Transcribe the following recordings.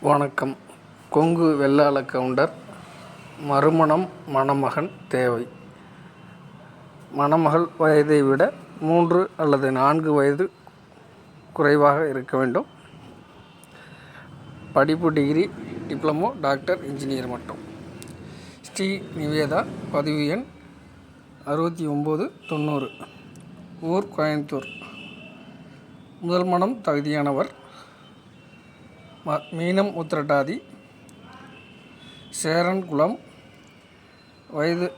வணக்கம். கொங்கு வெள்ளாள கவுண்டர் மறுமணம் மணமகன் தேவை. மணமகள் வயதை விட மூன்று அல்லது நான்கு வயது குறைவாக இருக்க வேண்டும். படிப்பு டிகிரி டிப்ளமோ டாக்டர் இன்ஜினியர் மட்டும். ஸ்ரீ நிவேதா பதிவு எண் அறுபத்தி ஒம்பது தொண்ணூறு ஊர் கோயம்புத்தூர். முதல் மனம் தகுதியானவர் ம மீனம் உத்திரட்டாதி சேரன் குளம் வயது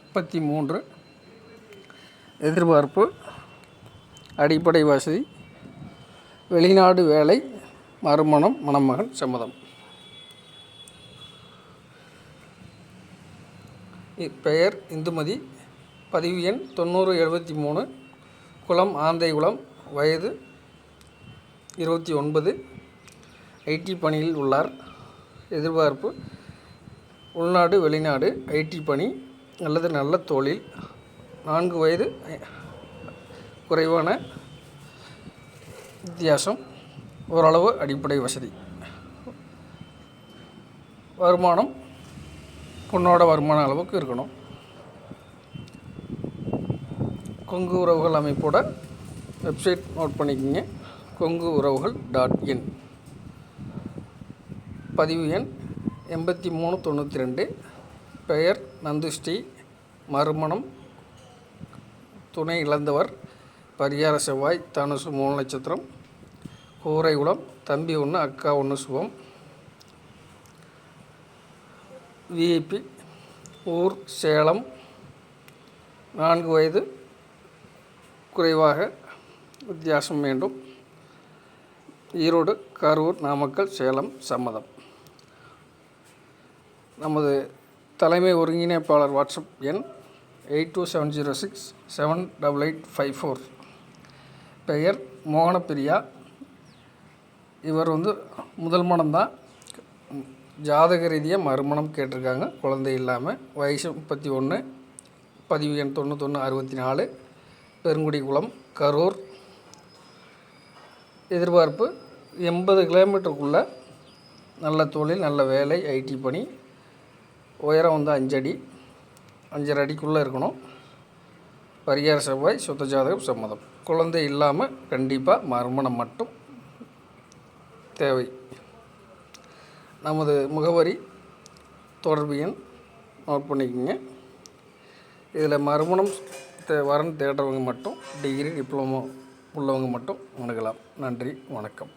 முப்பத்தி மூன்று எதிர்பார்ப்பு அடிப்படை வசதி வெளிநாடு வேலை மறுமணம் மணமகன் சம்மதம். பெயர் இந்துமதி பதிவு எண் தொண்ணூறு எழுபத்தி மூணு குளம் ஆந்தைகுளம் வயது இருபத்தி ஒன்பது ஐடி பணியில் உள்ளார். எதிர்பார்ப்பு உள்நாடு வெளிநாடு ஐடி பணி அல்லது நல்ல தொழில். நான்கு வயது குறைவான வித்தியாசம். ஓரளவு அடிப்படை வசதி. வருமானம் பொண்ணோட வருமான அளவுக்கு இருக்கணும். கொங்கு உறவுகள் அமைப்போட வெப்சைட் நோட் பண்ணிக்கோங்க. கொங்கு உறவுகள் டாட் இன். பதிவு எண் எண்பத்தி மூணு தொண்ணூற்றி ரெண்டு. பெயர் நந்துஸ்ரீ மறுமணம் துணை இழந்தவர் பரிகார செவ்வாய் தனுசு மூணு நட்சத்திரம். கூரை குளம் தம்பி ஒன்று அக்கா ஒன்று சுபம் விஐபி ஊர் சேலம். நான்கு வயது குறைவாக வித்தியாசம் வேண்டும். ஈரோடு கரூர் நாமக்கல் சேலம் சம்மதம். நமது தலைமை ஒருங்கிணைப்பாளர் வாட்ஸ்அப் எண் eight two seven zero six seven double eight five four. பெயர் மோகனப்பிரியா. இவர் வந்து முதல் மனம்தான் ஜாதக ரீதியாக மறுமணம் கேட்டிருக்காங்க. குழந்தை இல்லாமல் வயசு முப்பத்தி ஒன்று பதிவு எண் தொண்ணூத்தொன்று அறுபத்தி நாலு. பெருங்குடி குளம் கரூர். எதிர்பார்ப்பு எண்பது கிலோமீட்டருக்குள்ளே நல்ல தொழில் நல்ல வேலை ஐடி பணி. உயரம் வந்து அஞ்சடி. அஞ்சரை அடிக்குள்ளே இருக்கணும். பரிகார செவ்வாய் சுத்த ஜாதகம் சம்மதம். குழந்தை இல்லாமல் கண்டிப்பாக மறுமணம் மட்டும் தேவை. நமது முகவரி தொடர்பு எண் நோட் பண்ணிக்கோங்க. இதில் மறுமணம் தே வரன் தேடுறவங்க மட்டும் டிகிரி டிப்ளமோ உள்ளவங்க மட்டும் அணுகலாம் நன்றி வணக்கம்.